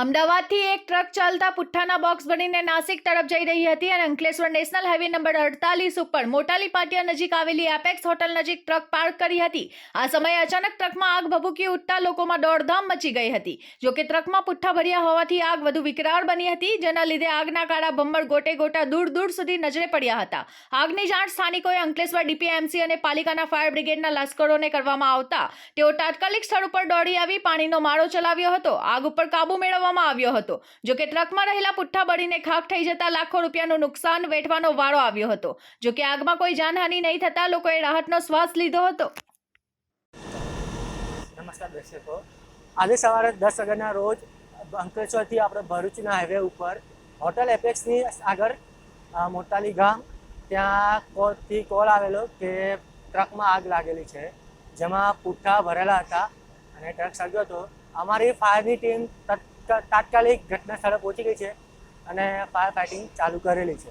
અમદાવાદથી એક ટ્રક ચાલતા પુઠ્ઠાના બોક્સ બનીને નાસિક તરફ જઈ રહી હતી અને અંકલેશ્વર નેશનલ હાઈવે નંબર અડતાલીસ ઉપર મોટાલી પાટિયા નજીક આવેલી એપેક્સ હોટલ નજીક ટ્રક પાર્ક કરી હતી. આ સમયે અચાનક ટ્રકમાં આગ ભભૂકી ઉઠતા લોકોમાં દોડધામ મચી ગઈ હતી. જોકે ટ્રકમાં પુઠ્ઠા ભર્યા હોવાથી આગ વધુ વિકરાળ બની હતી, જેના લીધે આગના કાળા ભમ્મર ગોટે ગોટા દૂર દૂર સુધી નજરે પડ્યા હતા. આગની જાણ સ્થાનિકોએ અંકલેશ્વર ડીપીએમસી અને પાલિકાના ફાયર બ્રિગેડના લશ્કરોને કરવામાં આવતા. તેઓ તાત્કાલિક સ્થળ ઉપર દોડી આવી પાણીનો માળો ચલાવ્યો હતો. આગ ઉપર કાબુ મેળવવામાં આવ્યો હતો. જોકે ટ્રકમાં રહેલા પુઠ્ઠા બળીને ખાખ થઈ જતા લાખો રૂપિયાનું નુકસાન વેઠવાનો વારો આવ્યો હતો. જોકે આગમાં કોઈ જાનહાનિ નહીં થતા લોકોએ રાહતનો શ્વાસ લીધો હતો. નમસ્કાર દર્શકો. આજે સવારે દસ વાગ્યાના રોજ અંકલેશ્વરથી આપણે ભરૂચના હાઈવે ઉપર હોટલ એપેક્સની આગળ મોટાલી ગામ, ત્યાં કોલથી કોલ આવેલો કે ટ્રકમાં આગ લાગેલી છે, જેમાં પુઠ્ઠા ભરેલા હતા અને ટ્રક સળગ્યો હતો. અમારી ફાયરની ટીમ તાત્કાલિક ઘટના સ્થળે પહોંચી ગઈ છે અને ફાયર ફાઇટિંગ ચાલુ કરેલી છે.